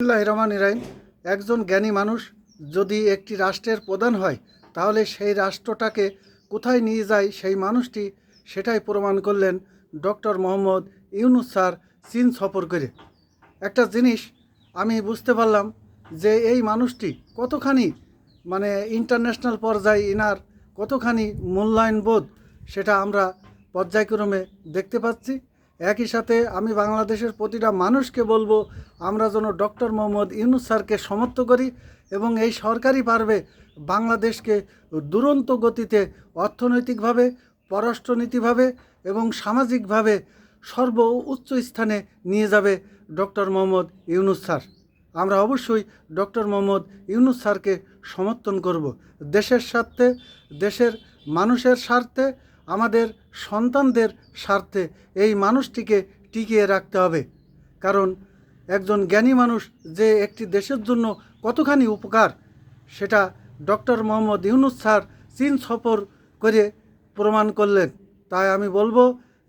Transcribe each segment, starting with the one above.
বিসমিল্লাহ রহমান ইরাইম একজন জ্ঞানী মানুষ যদি একটি রাষ্ট্রের প্রধান হয়, তাহলে সেই রাষ্ট্রটাকে কোথায় নিয়ে যায় সেই মানুষটি সেটাই প্রমাণ করলেন ডক্টর মোহাম্মদ ইউনুস স্যার চীন সফর করে। একটা জিনিস আমি বুঝতে পারলাম যে এই মানুষটি কতখানি মানে ইন্টারন্যাশনাল পর্যায়ে ইনার, কতখানি মূল্যায়ন বোধ সেটা আমরা পর্যায়ক্রমে দেখতে পাচ্ছি। একই সাথে আমি বাংলাদেশের প্রতিটা মানুষকে বলব, আমরা যেন ডক্টর মোহাম্মদ ইউনুস স্যারকে সমর্থ করি এবং এই সরকারই পারবে বাংলাদেশকে দুরন্ত গতিতে অর্থনৈতিকভাবে, পররাষ্ট্রনীতিভাবে এবং সামাজিকভাবে সর্ব উচ্চ স্থানে নিয়ে যাবে ডক্টর মোহাম্মদ ইউনুস স্যার। আমরা অবশ্যই ডক্টর মোহাম্মদ ইউনুস স্যারকে সমর্থন করব। দেশের স্বার্থে, দেশের মানুষের স্বার্থে আমাদের সন্তানদের স্বার্থে এই মানুষটিকে টিকিয়ে রাখতে হবে। কারণ একজন জ্ঞানী মানুষ যে একটি দেশের জন্য কতখানি উপকার, সেটা ডক্টর মোহাম্মদ ইউনুস স্যার চীন সফর করে প্রমাণ করলেন। তাই আমি বলব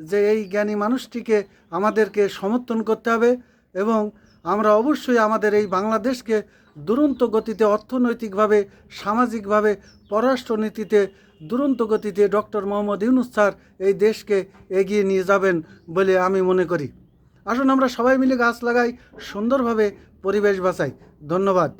যে এই জ্ঞানী মানুষটিকে আমাদেরকে সমর্থন করতে হবে এবং আমরা অবশ্যই আমাদের এই বাংলাদেশকে দুরন্ত গতিতে অর্থনৈতিকভাবে, সামাজিকভাবে, পররাষ্ট্রনীতিতে দুরন্ত গতিতে ডক্টর মোহাম্মদ ইউনুস স্যার এই দেশকে এগিয়ে নিয়ে যাবেন বলে আমি মনে করি। আসুন আমরা সবাই মিলে গাছ লাগাই, সুন্দরভাবে পরিবেশ বাঁচাই। ধন্যবাদ।